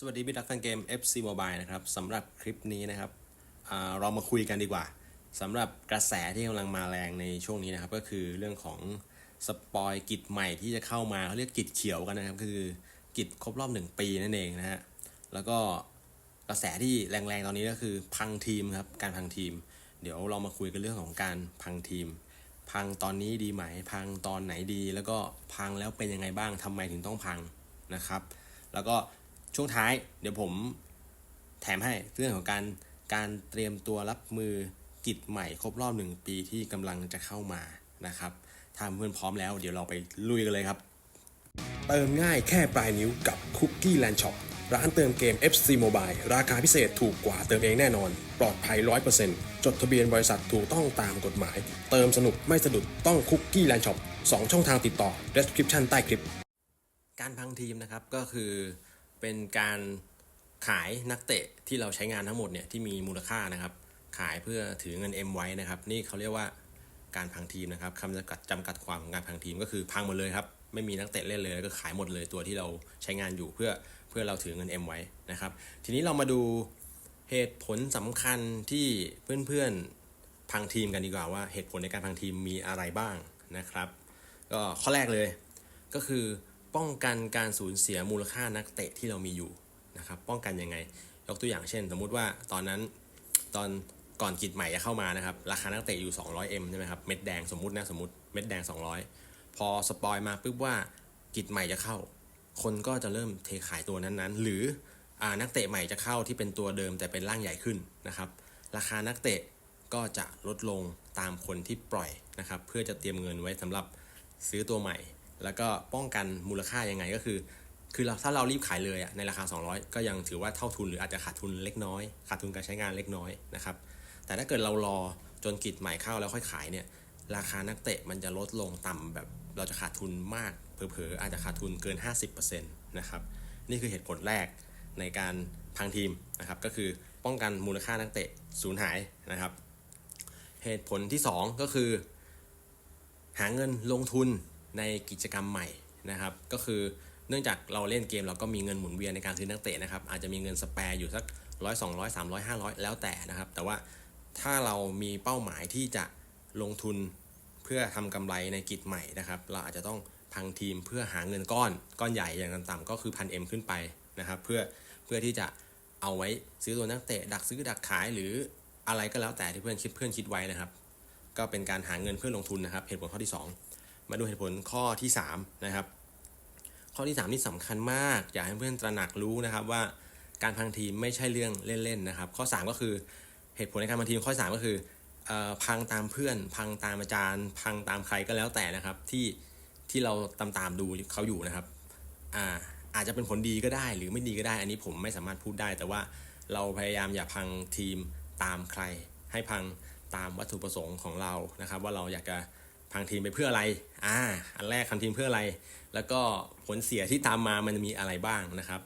สวัสดีพี่ดักแฟนเกม FC Mobile นะครับสำหรับคลิปนี้นะครับเรามาคุยกันดีกว่าสำหรับกระแสที่กำลังมาแรงในช่วงนี้นะครับ ก็คือเรื่องของสปอยกิจใหม่ที่จะเข้ามาเขาเรียกกิจเขียวกันนะครับ คือกิจครบรอบหนึ่งปีนั่นเองนะฮะแล้วก็กระแสที่แรงๆตอนนี้ก็คือพังทีมครับ การพังทีม เดี๋ยวเรามาคุยกันเรื่องของการพังทีม พังตอนนี้ดีไหมพังตอนไหนดี แล้วก็พังแล้วเป็นยังไงบ้างทำไมถึงต้องพังนะครับ แล้วก็ ช่วงท้ายเดี๋ยวผมแถมให้เรื่องของการการเตรียมตัวรับมือกิจใหม่ครบรอบหนึ่งปีที่กำลังจะเข้ามานะครับถ้าเพื่อนพร้อมแล้วเดี๋ยวเราไปลุยกันเลยครับ เติมง่ายแค่ปลายนิ้วกับ Cookie Land Shop ร้านเติมเกม FC Mobile ราคาพิเศษถูกกว่าเติมเองแน่นอน ปลอดภัย 100%จดทะเบียนบริษัทถูกต้องตามกฎหมาย เติมสนุกไม่สะดุดต้อง Cookie Land Shop 2ช่องทางติดต่อ description ใต้คลิป การพังทีมนะครับก็คือ เป็นการขายนักเตะที่เราใช้งานทั้งหมดเนี่ยที่มีมูลค่านะครับ ขายเพื่อถือเงิน M ไว้นะครับ นี่เขาเรียกว่าการพังทีมนะครับคำจำกัดจำกัดความของการพังทีมก็คือพังหมดเลยครับ ไม่มีนักเตะเล่นเลยแล้วก็ขายหมดเลยตัวที่เราใช้งานอยู่เพื่อเพื่อเราถือเงิน M ไว้นะครับ ทีนี้เรามาดูเหตุผลสำคัญที่เพื่อนๆพังทีมกันดีกว่าว่าเหตุผลในการพังทีมมีอะไรบ้างนะครับ ก็ข้อแรกเลยก็คือ ป้องกันการสูญเสียมูลค่านักเตะที่เรามีอยู่นะครับป้องกันยังไง ยกตัวอย่างเช่น สมมุติว่าตอนนั้นตอนก่อนกิจใหม่จะเข้ามานะครับราคานักเตะอยู่ 200M ใช่ไหมครับเม็ดแดงสมมตินะสมมติเม็ดแดง 200 พอสปอยมาปุ๊บว่ากิจใหม่จะเข้า คนก็จะเริ่มเทขายตัวนั้นๆ หรืออนักเตะใหม่จะเข้าที่เป็นตัวเดิมแต่เป็นร่างใหญ่ขึ้นนะครับราคานักเตะก็จะลดลงตามคนที่ปล่อยนะครับเพื่อจะเตรียมเงินไว้สำหรับซื้อตัวใหม่ แล้วก็ป้องกันมูลค่ายังไงก็คือ คือเราถ้าเรารีบขายเลยในราคา 200 ก็ยังถือว่าเท่าทุนหรืออาจจะขาดทุนเล็กน้อยขาดทุนการใช้งานเล็กน้อยนะครับแต่ถ้าเกิดเรารอจนกิจใหม่เข้าแล้วค่อยขายเนี่ยราคานักเตะมันจะลดลงต่ำแบบเราจะขาดทุนมากเผลอๆอาจจะขาดทุนเกิน 50%นะครับนี่คือเหตุผลแรกในการพังทีมนะครับก็คือป้องกันมูลค่านักเตะสูญหายนะครับ เหตุผลที่ 2 ก็คือ หาเงินลงทุน ในกิจกรรมใหม่นะครับ ก็คือเนื่องจากเราเล่นเกมเราก็มีเงินหมุนเวียนในการซื้อนักเตะนะครับ อาจจะมีเงินสแปร์อยู่สักร้อยสองร้อยสามร้อยห้าร้อยแล้วแต่นะครับ แต่ว่าถ้าเรามีเป้าหมายที่จะลงทุนเพื่อทำกำไรในกิจใหม่นะครับ เราอาจจะต้องพังทีมเพื่อหาเงินก้อนก้อนใหญ่อย่างต่ำๆก็คือพันเอ็มขึ้นไปนะครับ เพื่อเพื่อที่จะเอาไว้ซื้อตัวนักเตะดักซื้อดักขายหรืออะไรก็แล้วแต่ที่เพื่อนคิดเพื่อนคิดไว้นะครับ ก็เป็นการหาเงินเพื่อลงทุนนะครับเหตุผลข้อที่ 2 มาดูเหตุผลข้อที่3นะครับข้อที่ 3 นี่สำคัญมาก อยากให้เพื่อนตระหนักรู้นะครับว่าการพังทีมไม่ใช่เรื่องเล่นๆนะครับ ข้อ 3 ก็คือเหตุผลในการพังทีมข้อ 3 ก็คือออพังตามเพื่อน พังตามอาจารย์ พังตามใครก็แล้วแต่นะครับที่ที่เราตามตามดูเขาอยู่นะครับอาอาจจะเป็นผลดีก็ได้หรือไม่ดีก็ได้ อันนี้ผมไม่สามารถพูดได้ แต่ว่าเราพยายามอย่าพังทีมตามใคร ให้พังตามวัตถุประสงค์ของเรานะครับ ว่าเราอยากจะ พังทีมไปเพื่ออะไร อ่า อันแรกพังทีมเพื่ออะไร แล้วก็ผลเสียที่ตามมามันมีอะไรบ้างนะครับ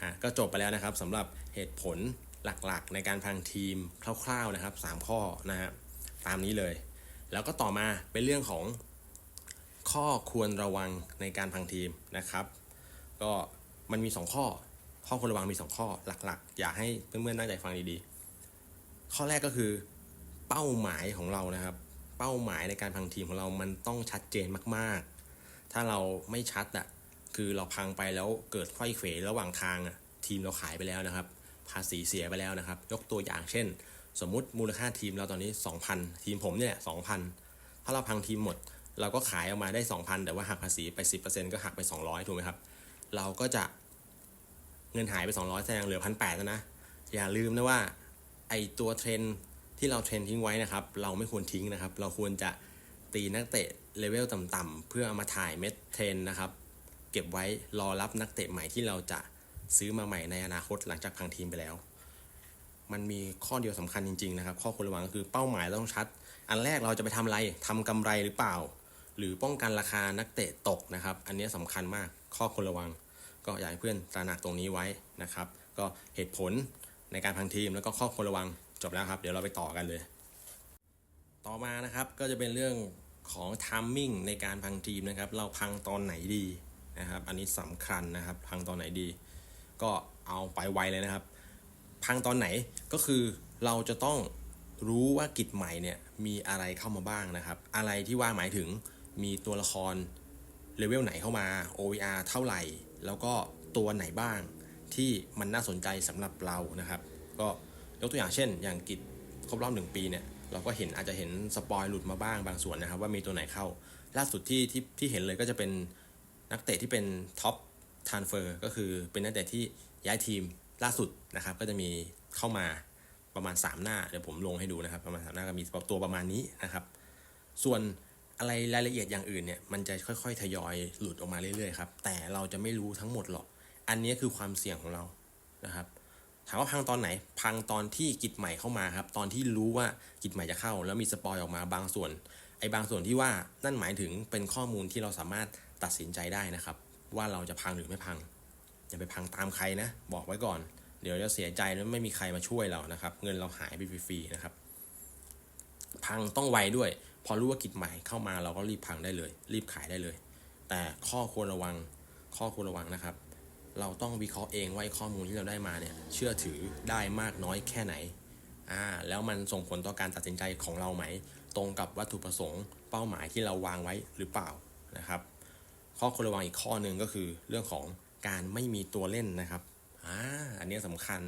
อ่า ก็จบไปแล้วนะครับสำหรับเหตุผลหลักๆ ในการพังทีมคร่าว ๆนะครับสามข้อนะฮะตามนี้เลย แล้วก็ต่อมาเป็นเรื่องของข้อควรระวังในการพังทีมนะครับ ก็มันมี 2 ข้อ ข้อควรระวังมี 2 ข้อหลักๆ อยากให้เพื่อนๆตั้งใจฟังดีๆ ข้อแรกก็คือเป้าหมายของเรานะครับ เป้าหมายในการพังทีมของเรามันต้องชัดเจนมากๆ ถ้าเราไม่ชัดอะคือเราพังไปแล้วเกิดไขว้เขวระหว่างทางอะทีมเราขายไปแล้วนะครับ ภาษีเสียไปแล้วนะครับ ยกตัวอย่างเช่น สมมุติมูลค่าทีมเราตอนนี้ 2,000 ทีมผมเนี่ย2,000ถ้าเราพังทีมหมด เราก็ขายออกมาได้ 2,000 แต่ว่าหักภาษีไป 10%ก็หักไป 200 ถูกไหมครับ เราก็จะเงินหายไป 200แสดงเหลือพันแแล้วนะ อย่าลืมนะว่าไอตัวเทรน ที่เราเทรนทิ้งไว้นะครับ เราไม่ควรทิ้งนะครับ เราควรจะตีนักเตะเลเวลต่ำๆเพื่อเอามาถ่ายเม็ดเทรนนะครับ เก็บไว้รอรับนักเตะใหม่ที่เราจะซื้อมาใหม่ในอนาคตหลังจากพังทีมไปแล้ว มันมีข้อเดียวสำคัญจริงๆนะครับ ข้อควรระวังก็คือเป้าหมายต้องชัด อันแรกเราจะไปทำอะไรทำกำไรหรือเปล่า หรือป้องกันราคานักเตะตกนะครับ อันนี้สำคัญมากข้อควรระวัง ก็อยากให้เพื่อนตระหนักตรงนี้ไว้นะครับ ก็เหตุผลในการพังทีมแล้วก็ข้อควรระวัง จบแล้วครับ เดี๋ยวเราไปต่อกันเลย ต่อมานะครับก็จะเป็นเรื่องของทามมิ่งในการพังทีมนะครับ เราพังตอนไหนดีนะครับ อันนี้สำคัญนะครับ พังตอนไหนดี ก็เอาไปไวเลยนะครับ พังตอนไหนก็คือเราจะต้องรู้ว่ากิจใหม่เนี่ยมีอะไรเข้ามาบ้างนะครับ อะไรที่ว่าหมายถึงมีตัวละครเลเวลไหนเข้ามา OVR เท่าไหร่ แล้วก็ตัวไหนบ้างที่มันน่าสนใจสำหรับเรานะครับ ก็ กตัวอย่างเช่น อย่างกิจครบรอบหนึ่งปีเนี่ยเราก็เห็นอาจจะเห็นสปอยหลุดมาบ้างบางส่วนนะครับ ว่ามีตัวไหนเข้า ล่าสุดที่ที่ที่เห็นเลยก็จะเป็นนักเตะที่เป็นท็อปทานเฟอร์ก็คือเป็นนักเตะที่ย้ายทีมล่าสุดนะครับ ก็จะมีเข้ามาประมาณ 3 หน้าเดี๋ยวผมลงให้ดูนะครับ ประมาณ3หน้าก็มีตัวประมาณนี้นะครับ ส่วนอะไรรายละเอียดอย่างอื่นเนี่ยมันจะค่อยๆ ทยอยหลุดออกมาเรื่อยๆครับแต่เราจะไม่รู้ทั้งหมดหรอก อันนี้คือความเสี่ยงของเรานะครับ ถามว่าพังตอนไหน พังตอนที่กิจใหม่เข้ามาครับ ตอนที่รู้ว่ากิจใหม่จะเข้า แล้วมีสปอยออกมาบางส่วน ไอ้บางส่วนที่ว่านั่นหมายถึงเป็นข้อมูลที่เราสามารถตัดสินใจได้นะครับ ว่าเราจะพังหรือไม่พัง อย่าไปพังตามใครนะ บอกไว้ก่อน เดี๋ยวจะเสียใจแล้วไม่มีใครมาช่วยเรานะครับ เงินเราหายไปฟรีๆนะครับ พังต้องไวด้วย พอรู้ว่ากิจใหม่เข้ามาเราก็รีบพังได้เลย รีบขายได้เลย แต่ข้อควรระวังข้อควรระวังนะครับ เราต้องวิเคราะห์เองว่าข้อมูลที่เราได้มาเนี่ยเชื่อถือได้มากน้อยแค่ไหนอ่าแล้วมันส่งผลต่อการตัดสินใจของเราไหม ตรงกับวัตถุประสงค์เป้าหมายที่เราวางไว้หรือเปล่านะครับ ข้อควรระวังอีกข้อหนึ่งก็คือเรื่องของการไม่มีตัวเล่นนะครับอ่าอันนี้สำคัญ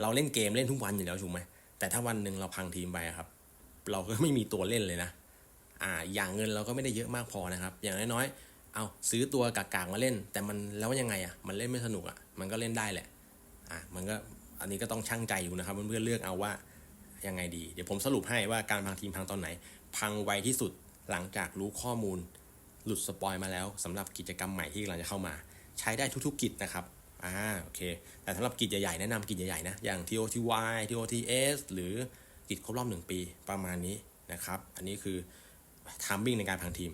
เราเล่นเกมเล่นทุกวันอยู่แล้วถูกไหมแต่ถ้าวันหนึ่งเราพังทีมไปครับ เราก็ไม่มีตัวเล่นเลยนะอ่าอย่างเงินเราก็ไม่ได้เยอะมากพอนะครับ อย่างน้อยๆ เอาซื้อตัวกากๆมาเล่น แต่มันแล้วยังไงอะมันเล่นไม่สนุกอะมันก็เล่นได้แหละอะมันก็อันนี้ก็ต้องช่างใจอยู่นะครับเพื่อนๆเลือกเอาว่ายังไงดี เดี๋ยวผมสรุปให้ว่าการพังทีมพังตอนไหน พังไวที่สุดหลังจากรู้ข้อมูล หลุดสปอยมาแล้วสำหรับกิจกรรมใหม่ที่กำลังจะเข้ามา ใช้ได้ทุกๆกิจนะครับอ่าโอเค แต่สำหรับกิจใหญ่ๆแนะนำกิจใหญ่ๆนะอย่าง TOTY TOTS หรือกิจครบรอบหนึ่งปีประมาณนี้นะครับ อันนี้คือทามมิ่งในการพังทีม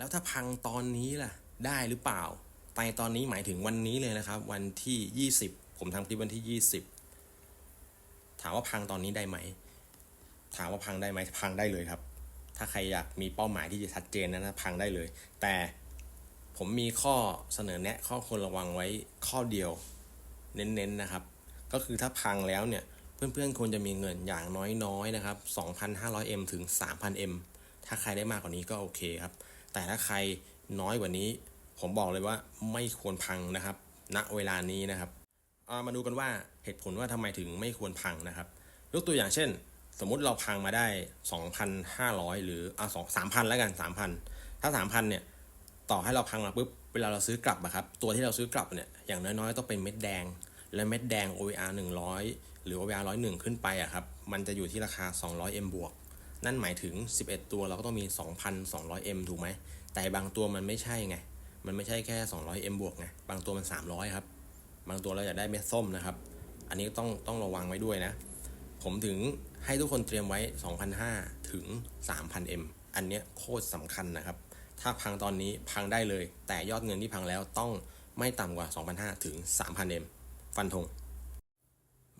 แล้วถ้าพังตอนนี้ล่ะได้หรือเปล่าไปตอนนี้หมายถึงวันนี้เลยนะครับ วันที่ 20 ผมทำคลิปวันที่ 20 ถามว่าพังตอนนี้ได้ไหม ถามว่าพังได้ไหมพังได้เลยครับ ถ้าใครอยากมีเป้าหมายที่จะชัดเจนนะนะพังได้เลย แต่ผมมีข้อเสนอแนะข้อควรระวังไว้ข้อเดียว เน้นๆนะครับ ก็คือถ้าพังแล้วเนี่ยเพื่อนๆควรจะมีเงินอย่างน้อยๆนะครับ 2,500M ถึง 3,000M ถ้าใครได้มากกว่านี้ก็โอเคครับ แต่ถ้าใครน้อยกว่านี้ ผมบอกเลยว่าไม่ควรพังนะครับ ณเวลานี้นะครับามาดูกันว่าเหตุผลว่าทำไมถึงไม่ควรพังนะครับ ยกตัวอย่างเช่น สมมุติเราพังมาได้ 2,500 หรืออะสองสามพันแล้วกัน3,000 ถ้า 3,000เนี่ยต่อให้เราพังมาปุ๊บเวลาเราซื้อกลับอะครับตัวที่เราซื้อกลับเนี่ยอย่างน้อยๆต้องเป็นเม็ดแดง และเม็ดแดง OVR 100 หรือ OVR 101 ขึ้นไปอะครับมันจะอยู่ที่ราคา 200M บวก นั่นหมายถึง 11 ตัวเราก็ต้องมี 2,200M ถูกไหม แต่บางตัวมันไม่ใช่ไง มันไม่ใช่แค่ 200M บวกไง บางตัวมัน 300 ครับ บางตัวเราอยากได้เม็ดส้มนะครับ อันนี้ต้องต้องระวังไว้ด้วยนะ ผมถึงให้ทุกคนเตรียมไว้ 2,500 ถึง 3,000M อันเนี้ยโคตรสำคัญนะครับ ถ้าพังตอนนี้พังได้เลย แต่ยอดเงินที่พังแล้วต้องไม่ต่ำกว่า 2,500 ถึง 3,000M ฟันธง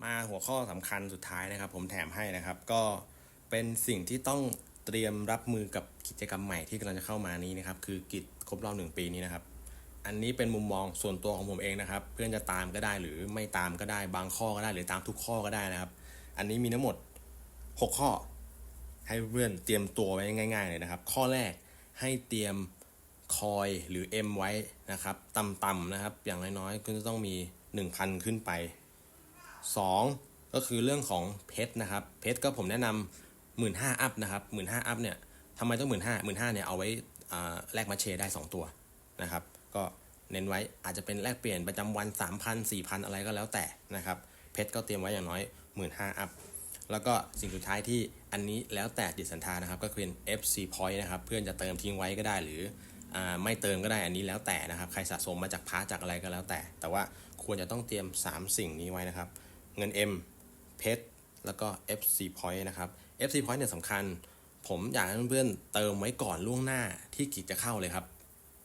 มาหัวข้อสำคัญสุดท้ายนะครับ ผมแถมให้นะครับ ก็ เป็นสิ่งที่ต้องเตรียมรับมือกับกิจกรรมใหม่ที่กำลังจะเข้ามานี้นะครับ คือกิจครบรอบหนึ่งปีนี้นะครับ อันนี้เป็นมุมมองส่วนตัวของผมเองนะครับ เพื่อนจะตามก็ได้หรือไม่ตามก็ได้บางข้อก็ได้หรือตามทุกข้อก็ได้นะครับ อันนี้มีทั้งหมด 6 ข้อ ให้เพื่อนเตรียมตัวไว้ง่าย ๆ เลยนะครับ ข้อแรกให้เตรียมคอยหรือ M ไว้นะครับต่ำๆนะครับ อย่างน้อยๆก็จะต้องมี 1,000 ขึ้นไป 2 ก็คือเรื่องของเพชรนะครับ เพชรก็ผมแนะนำ หมื่นห้าอัพนะครับหมื่นห้าอัพเนี่ยทำไมต้องหมื่นห้าหมื่นห้าเนี่ยเอาไว้แลกมาเชได้ 2 ตัวนะครับ ก็เน้นไว้อาจจะเป็นแลกเปลี่ยนประจำวัน 3,000 4,000 อะไรก็แล้วแต่นะครับ เพชรก็เตรียมไว้อย่างน้อยหมื่นห้าอัพ แล้วก็สิ่งสุดท้ายที่อันนี้แล้วแต่จิตสันทานะครับ ก็คือเป็น FC point นะครับ เพื่อนจะเติมทิ้งไว้ก็ได้หรืออไม่เติมก็ได้อันนี้แล้วแต่นะครับ ใครสะสมมาจากพาร์จากอะไรก็แล้วแต่ แต่ว่าควรจะต้องเตรียม 3 สิ่งนี้ไว้นะครับ เงิน M เพชรแล้วก็ FC point นะครับ FC point เนี่ยสำคัญ ผมอยากให้เพื่อนๆเติมไว้ก่อนล่วงหน้าที่กิจจะเข้าเลยครับ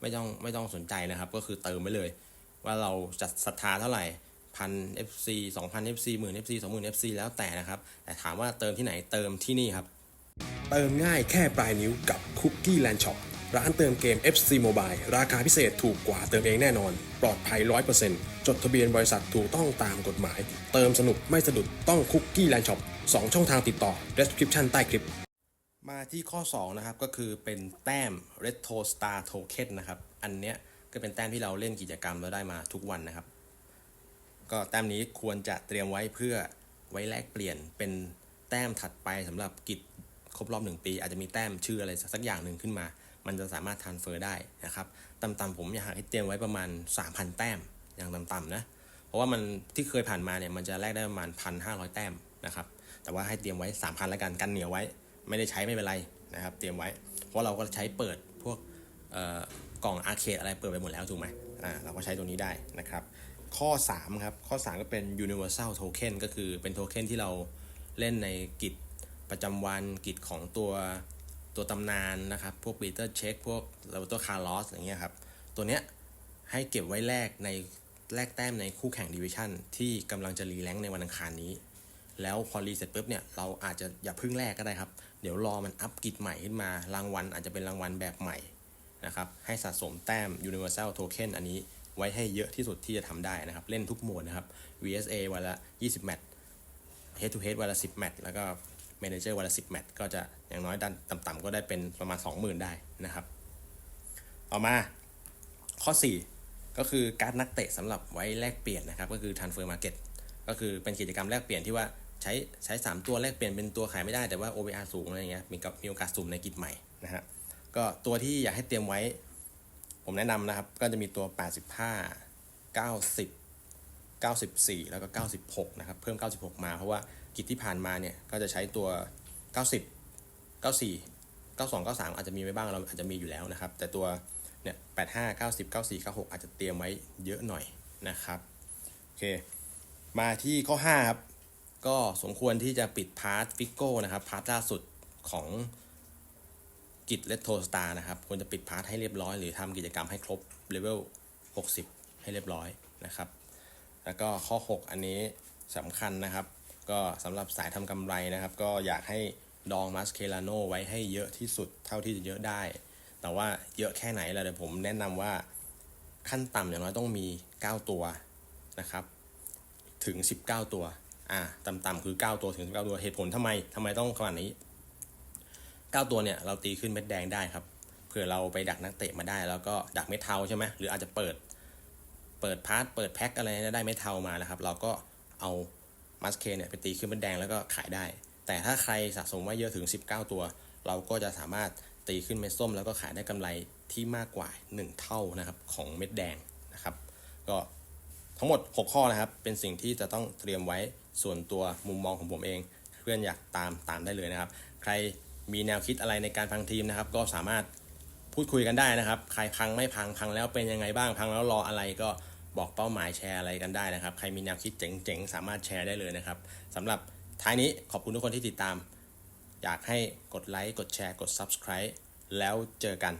ไม่ต้องไม่ต้องสนใจนะครับ ก็คือเติมไว้เลย ว่าเราจัดศรัทธาเท่าไหร่พัน FC สองพัน FC หมื่น FC สองหมื่น FC แล้วแต่นะครับ แต่ถามว่าเติมที่ไหนเติมที่นี่ครับ เติมง่ายแค่ปลายนิ้วกับคุกกี้แลนด์ช็อป ร้านเติมเกม FC Mobile ราคาพิเศษถูกกว่าเติมเองแน่นอน ปลอดภัย 100%จดทะเบียนบริษัทถูกต้องตามกฎหมาย เติมสนุกไม่สะดุดต้องคุกกี้แลนด์ช็อป2ช่องทางติดต่อ description ใต้คลิป มาที่ข้อ 2 นะครับ ก็คือเป็นแต้ม Retro Star Token นะครับ อันเนี้ยก็เป็นแต้มที่เราเล่นกิจกรรมแล้วได้มาทุกวันนะครับ ก็แต้มนี้ควรจะเตรียมไว้เพื่อไว้แลกเปลี่ยนเป็นแต้มถัดไปสำหรับกิจครบรอบหนึ่งปี อาจจะมีแต้มชื่ออะไรสักอย่างหนึ่งขึ้นมา มันจะสามารถทานเฟอร์ได้นะครับต่ำๆผมอยากให้เตรียมไว้ประมาณ 3,000 แต้มอย่างต่ำๆนะเพราะว่ามันที่เคยผ่านมาเนี่ยมันจะแลกได้ประมาณ 1,500 แต้มนะครับแต่ว่าให้เตรียมไว้ 3,000แล้วกันกันเหนียวไว้ ไม่ได้ใช้ไม่เป็นไรนะครับเตรียมไว้ เพราะเราก็ใช้เปิดพวกกล่องอาร์เคดอะไรเปิดไปหมดแล้วถูกไหมอ่าเราก็ใช้ตัวนี้ได้นะครับข้อ3ครับข้อ 3 ก็เป็น universal token ก็คือเป็นโทเค็นที่เราเล่นในกิจประจำวันกิจของตัว ตัวตำนานนะครับ พวกปีเตอร์เช็คพวกลาตัวคาร์ลอสอย่างเงี้ยครับ ตัวเนี้ยให้เก็บไว้แลกในแลกแต้มในคู่แข่งดิวิชั่นที่กำลังจะรีแลงในวันอังคารนี้ แล้วพอรีเสร็จปุ๊บเนี่ยเราอาจจะอย่าพึ่งแลกก็ได้ครับ เดี๋ยวรอมันอัปกิจใหม่ขึ้นมารางวัลอาจจะเป็นรางวัลแบบใหม่นะครับให้สะสมแต้ม universal token อันนี้ไว้ให้เยอะที่สุดที่จะทำได้นะครับ เล่นทุกหมวดนะครับ VSA วันละ 20 แมตช์ head to head วันละ 10 แมตช์แล้วก็ manager วันละ10แมตช์ก็จะอย่างน้อยดันต่ำๆก็ได้เป็นประมาณ 20,000 ได้นะครับ ต่อมาข้อ 4 ก็คือการนักเตะสำหรับไว้แลกเปลี่ยนนะครับ ก็คือ transfer market ก็คือเป็นกิจกรรมแลกเปลี่ยนที่ว่าใช้ใช้ 3 ตัวแลกเปลี่ยนเป็นตัวขายไม่ได้แต่ว่า OBR สูงอะไรเงี้ยมีกับมีโอกาสสุ่มในกิจใหม่นะฮะก็ตัวที่อยากให้เตรียมไว้ ผมแนะนำนะครับ ก็จะมีตัว 85 90 94 แล้วก็ 96 นะครับ เพิ่ม 96 มาเพราะว่า กิจที่ผ่านมาเนี่ยก็จะใช้ตัว 90 94 92 93 อาจจะมีไว้บ้างเราอาจจะมีอยู่แล้วนะครับ แต่ตัวเนี่ย85 90 94 96 อาจจะเตรียมไว้เยอะหน่อยนะครับโอเคมาที่ข้อ5ครับก็สมควรที่จะปิดพาร์ทฟิกโก้นะครับพาร์ทล่าสุดของกิจเลตโทสตาร์นะครับควรจะปิดพาร์ทให้เรียบร้อย หรือทำกิจกรรมให้ครบเลเวล60 ให้เรียบร้อยนะครับ แล้วก็ข้อ 6 อันนี้สำคัญนะครับ ก็สำหรับสายทำกำไรนะครับ ก็อยากให้ดองมัสเคลาโนไว้ให้เยอะที่สุดเท่าที่จะเยอะได้ แต่ว่าเยอะแค่ไหนล่ะเดี๋ยวผมแนะนำว่าขั้นต่ำอย่างน้อยต้องมี 9 ตัวนะครับ ถึง 19 ตัว อ่าต่ำๆคือ 9 ตัวถึง 19 ตัวเหตุผลทำไมทำไมต้องขนาดนี้ 9 ตัวเนี่ยเราตีขึ้นเม็ดแดงได้ครับเผื่อเราไปดักนักเตะมาได้ แล้วก็ดักเม็ดเทาใช่ไหมหรืออาจจะเปิดเปิดพาร์ทเปิดแพ็คอะไรได้เม็ดเทามานะครับ เราก็เอา มัสเคเนี่ยไปตีขึ้นเม็ดแดงแล้วก็ขายได้ แต่ถ้าใครสะสมไว้เยอะถึง 19 ตัว เราก็จะสามารถตีขึ้นเม็ดส้มแล้วก็ขายได้กำไรที่มากกว่า 1 เท่านะครับของเม็ดแดงนะครับ ก็ทั้งหมด 6 ข้อนะครับ เป็นสิ่งที่จะต้องเตรียมไว้ส่วนตัวมุมมองของผมเอง เพื่อนอยากตามตามได้เลยนะครับ ใครมีแนวคิดอะไรในการพังทีมนะครับ ก็สามารถพูดคุยกันได้นะครับ ใครพังไม่พังพังแล้วเป็นยังไงบ้างพังแล้วรออะไรก็ บอกเป้าหมายแชร์อะไรกันได้นะครับ ใครมีแนวคิดเจ๋งๆ สามารถแชร์ได้เลยนะครับสำหรับท้ายนี้ขอบคุณทุกคนที่ติดตาม อยากให้กดไลค์กดแชร์กด Subscribe แล้วเจอกัน